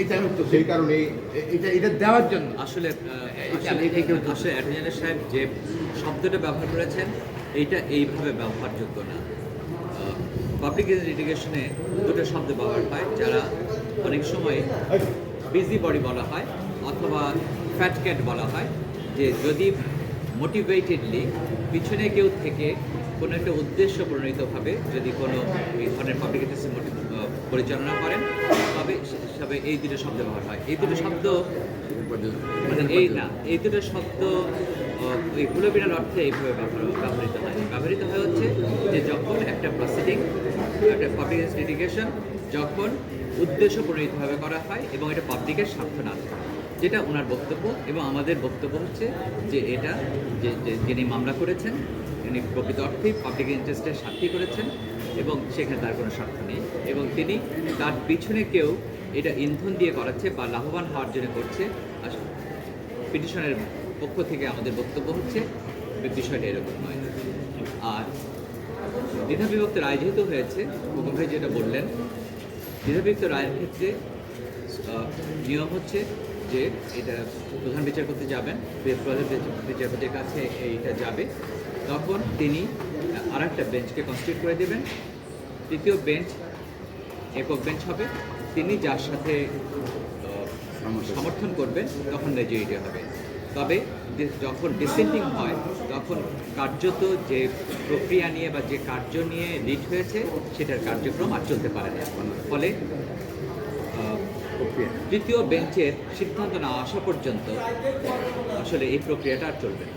এটা আমি তো সেই কারণে এটা এটা দেওয়ার জন্য। আসলে অ্যাটর্নি সাহেব যে শব্দটা ব্যবহার করেছেন এইটা এইভাবে ব্যবহারযোগ্য না। পাবলিক লিটিগেশনে দুটো শব্দ ব্যবহার হয় যারা অনেক সময় বিজি বডি বলা হয় অথবা ফ্যাট ক্যাট বলা হয় যে যদি মোটিভেটেডলি পিছনে কেউ থেকে কোনো একটা উদ্দেশ্য প্রণীতভাবে যদি কোনো এই ধরনের পাবলিক পরিচালনা করেন তবে তবে এই দুটো শব্দ ব্যবহার হয় এই দুটো শব্দ মানে এই না এই দুটো শব্দ আহ, এই হুলোবিনার অর্থে এইভাবে ব্যবহার ব্যবহৃত হয় ব্যবহৃত হয় হচ্ছে যে যখন একটা প্রসিডিং একটা পাবলিক লিটিগেশন যখন উদ্দেশ্য প্রণীতভাবে করা হয় এবং এটা পাবলিকের স্বার্থ না। যেটা ওনার বক্তব্য এবং আমাদের বক্তব্য হচ্ছে যে এটা যে যে- যিনি মামলা করেছেন তিনি প্রকৃত অর্থে পাবলিক ইন্টারেস্টের স্বার্থী করেছেন এবং সেখানে তার কোনো স্বার্থ নেই এবং তিনি তার পিছনে কেউ এটা ইন্ধন দিয়ে করাচ্ছে বা লাভবান হওয়ার জন্য করছে। আস- পিটিশনের পক্ষ থেকে আমাদের বক্তব্য হচ্ছে বিষয়টা এরকম নয়। আর দ্বিধা বিভক্ত রায় যেহেতু হয়েছে ভাই যেটা বললেন, দ্বিধা বিভক্ত রায়ের ক্ষেত্রে নিয়ম হচ্ছে যে এটা প্রধান বিচারপতি যাবেন প্রধান বিচারপতির কাছে এইটা যাবে। তখন তিনি আর একটা বেঞ্চকে কনস্টিটিউট করে দেবেন। তৃতীয় বেঞ্চ একক বেঞ্চ হবে। তিনি যার সাথে সমর্থন করবেন, তখন মেজরিটি হবে। তবে যখন ডিসেন্টিং হয়, তখন কার্যত যে প্রক্রিয়া নিয়ে বা যে কার্য নিয়ে লিড হয়েছে, সেটার কার্যক্রম আর চলতে পারে না ফলে তৃতীয় বেঞ্চের সিদ্ধান্ত না আসা পর্যন্ত আসলে এই প্রক্রিয়াটা আর চলবে না।